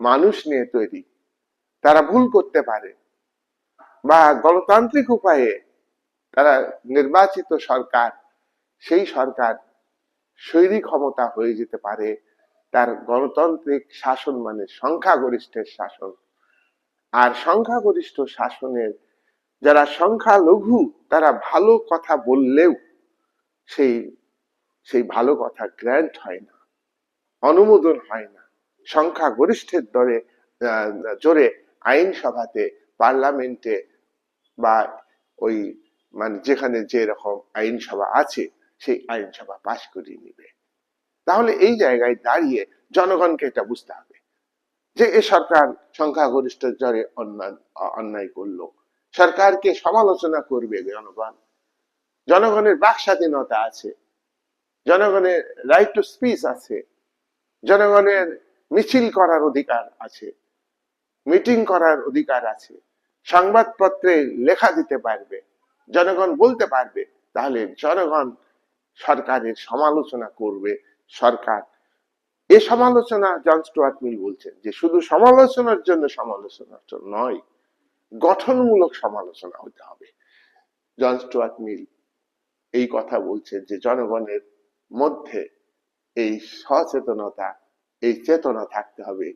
মানুষ নিয়ে তৈরি। তারা ভুল করতে পারে বা গণতান্ত্রিক উপায়ে তারা নির্বাচিত সরকার, সেই সরকার শৈরী ক্ষমতা হয়ে যেতে পারে। তার গণতান্ত্রিক শাসন মানে সংখ্যাগরিষ্ঠের শাসন। আর সংখ্যাগরিষ্ঠ শাসনের যারা সংখ্যালঘু, তারা ভালো কথা বললেও সেই সেই ভালো কথা গ্র্যান্ট হয় না, অনুমোদন হয় না। সংখ্যাগরিষ্ঠের দরে আহ, জোরে আইনসভাতে পার্লামেন্টে বা ওই মানে যেখানে যে রকম আইনসভা আছে সেই আইনসভা পাশ করিয়ে নিবে। তাহলে এই জায়গায় দাঁড়িয়ে জনগণকে এটা বুঝতে হবে যে এ সরকার সংখ্যাগরিষ্ঠ জরে অন্যায় করল। সরকারকে সমালোচনা করবে জনগণ। জনগণের বাক স্বাধীনতা আছে। জনগণের রাইট টু স্পিচ আছে। জনগণের মিছিল করার অধিকার আছে, মিটিং করার অধিকার আছে, সংবাদপত্রে লেখা দিতে পারবে, জনগণ বলতে পারবে, তাহলে জনগণ সরকারের সমালোচনা করবে, সরকার। এ সমালোচনা জন স্টুয়ার্ট মিল বলছেন যে শুধু সমালোচনার জন্য সমালোচনা নয়, গঠনমূলক সমালোচনা হতে হবে। জন স্টুয়ার্ট মিল এই কথা বলছেন যে জনগণের মধ্যে এই সচেতনতা এই চেতনা থাকতে হবে।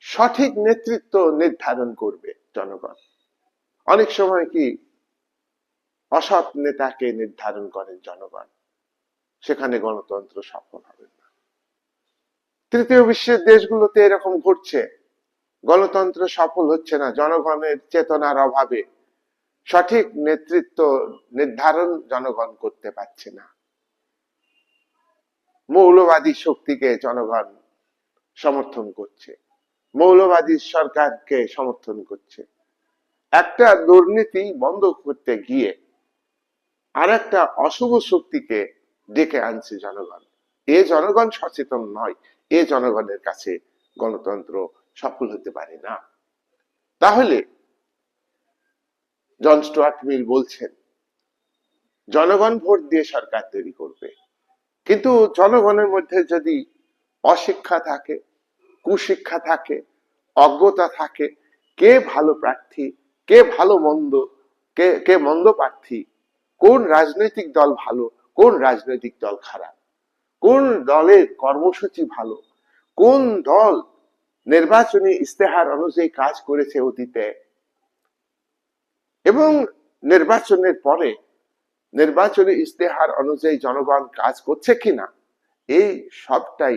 সঠিক নেতৃত্ব নির্ধারণ করবে জনগণ। অনেক সময় কি অসৎ নেতাকে নির্ধারণ করেন জনগণ। সেখানে গণতন্ত্র সফল হবে না। তৃতীয় বিশ্বের দেশগুলোতে এরকম ঘটছে। গণতন্ত্র সফল হচ্ছে না। জনগণের চেতনার অভাবে সঠিক নেতৃত্ব নির্ধারণ জনগণ করতে পারছে না। মৌলবাদী শক্তিকে জনগণ সমর্থন করছে। মৌলবাদী সরকারকে সমর্থন করছে। একটা দুর্নীতি বন্ধ করতে গিয়ে আর একটা অশুভ শক্তিকে ডেকে আনছে জনগণ। এ জনগণ সচেতন নয়, এ জনগণের কাছে গণতন্ত্র সফল হতে পারে না। তাহলে জন স্টুয়ার্ট মিল বলছেন, জনগণ ভোট দিয়ে সরকার তৈরি করবে। কিন্তু জনগণের মধ্যে যদি অশিক্ষা থাকে, কুশিক্ষা থাকে, অজ্ঞতা থাকে, কে ভালো প্রার্থী, কে ভালো মন্দ, কে কে মন্দ প্রার্থী, কোন রাজনৈতিক দল ভালো, কোন রাজনৈতিক দল খারাপ, কোন দলের কর্মসূচি ভালো, কোন দল নির্বাচনী ইস্তেহার অনুযায়ী কাজ করেছে অতীতে, এবং নির্বাচনের পরে নির্বাচনী ইস্তেহার অনুযায়ী জনগণ কাজ করছে কিনা এই সবটাই